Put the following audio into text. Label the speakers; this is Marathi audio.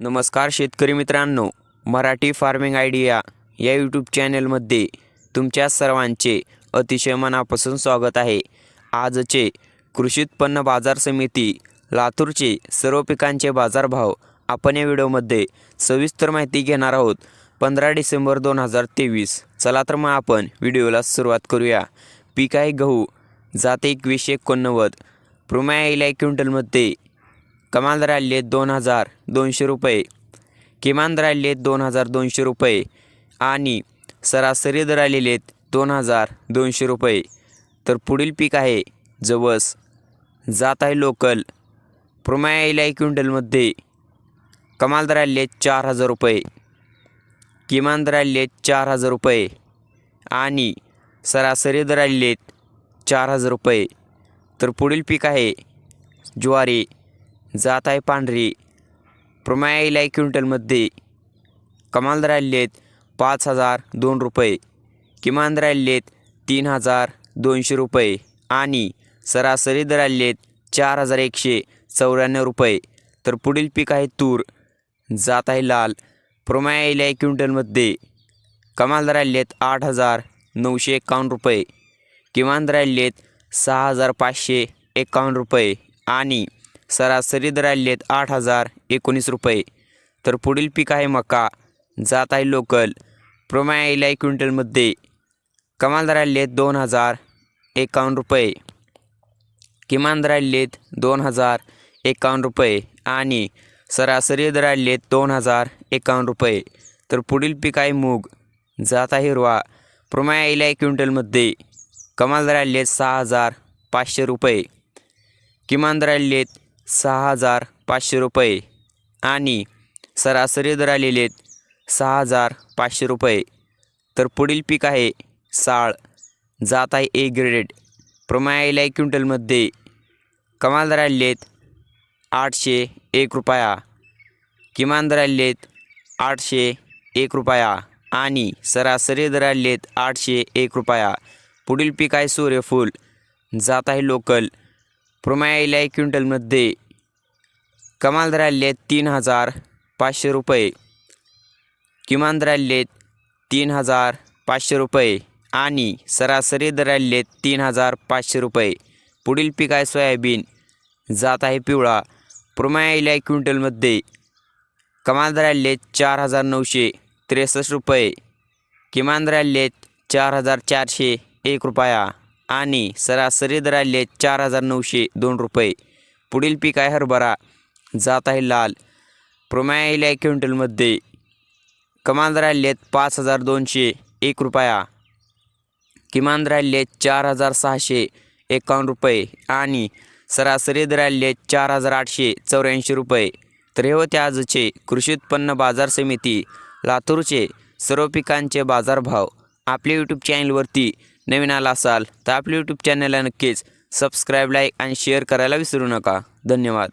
Speaker 1: नमस्कार शेतकरी मित्रांनो मराठी फार्मिंग आयडिया या यूट्यूब चॅनलमध्ये तुमच्या सर्वांचे अतिशय मनापासून स्वागत आहे. आजचे कृषी उत्पन्न बाजार समिती लातूरचे सर्व पिकांचे बाजारभाव आपण या व्हिडिओमध्ये सविस्तर माहिती घेणार आहोत. पंधरा डिसेंबर दोन हजार तेवीस चला तर मग आपण व्हिडिओला सुरुवात करूया. पीक आहे गहू जाते एकवीसशे एकोणनव्वद. प्रुमॅ येईल क्विंटलमध्ये कमाल राहिले दोन हजार दोनशे रुपये. किमान राहिले दोन हजार दोनशे रुपये आणि सरासरी दर आलेले आहेत दोन हजार दोनशे रुपये. तर पुढील पीक आहे जवस. जात आहे लोकल. प्रोमाया क्विंटलमध्ये कमाल दर आले चार हजार रुपये. किमान दर आले चार हजार रुपये आणि सरासरी दर आलेले चार हजार रुपये. तर पुढील पीक आहे ज्वारी. जात आहे पांढरी. प्रोमाया इलाई क्विंटलमध्ये कमाल दर आहेत पाच हजार दोन रुपये. किमान दर आहेत तीन हजार दोनशे रुपये. आणि सरासरी दर आले आहेत चार हजार एकशे चौऱ्याण्णव रुपये. तर पुढील पीक आहे तूर. जात आहे लाल. प्रोमाया इलाई क्विंटलमध्ये कमाल दर आले आहेत आठ हजार नऊशे एकावन्न रुपये. किमान दर आले आहेत सहा हजार पाचशे एकावन्न रुपये. आणि सरासरी दर आहेत आठ हजार एकोणीस रुपये. तर पुढील पीक आहे मका. जात आहे लोकल. प्रोमाया आहे क्विंटलमध्ये. कमाल दर आहेत दोन हजार एकावन्न रुपये. किमान दर आहेत दोन हजार एकावन्न रुपये. आणि सरासरी दर आहेत दोन हजार एकावन्न रुपये. तर पुढील पीक आहे मूग. जात आहे हिरवा. प्रोमाया आहे क्विंटलमध्ये. कमाल दर आहेत सहा हजार पाचशे रुपये. किमान दर आहेत सहा हजार पाचशे रुपये आणि सरासरी दर आलेले आहेत सहा हजार पाचशे रुपये. तर पुढील पीक आहे साळ. जात आहे ए ग्रेडेड प्रोमाया एक क्विंटलमध्ये. कमाल दर आलेले आहेत आठशे एक रुपया. किमान दर आलेले आहेत आठशे एक रुपया आणि सरासरी दर आलेले आहेत आठशे एक रुपया. पुढील पीक आहे सूर्यफूल. जात आहे लोकल. प्रोमाया इलाई क्विंटलमध्ये कमाल दर तीन हजार पाचशे रुपये किमान दर तीन हजार पाचशे रुपये आणि सरासरी दर तीन हजार पाचशे रुपये. पुढील पीक आहे सोयाबीन जात आहे पिवळा. प्रोमाया इलाई क्विंटलमध्ये कमाल दर चार हजार नऊशे त्रेसष्ट रुपये किमान दर चार हजार चारशे एक रुपया. आणि सरासरी दर आलेले चार हजार नऊशे दोन रुपये. पुढील पीक आहे हरभरा. जात आहे लाल. प्रोमाया इलाई क्विंटलमध्ये कमाल दर आहेत पाच हजार दोनशे एक रुपया. किमान दर आहेत चार हजार सहाशे एकावन्न रुपये आणि सरासरी दर आले आहेत चार हजार आठशे चौऱ्याऐंशी रुपये. तर हे होते आजचे कृषी उत्पन्न बाजार समिती लातूरचे सर्व पिकांचे बाजारभाव. आपल्या यूट्यूब चॅनलवरती नवीन आला असाल तर आपल्या यूट्यूब चॅनलला नक्कीच सबस्क्राईब लाईक आणि शेअर करायला विसरू नका. धन्यवाद.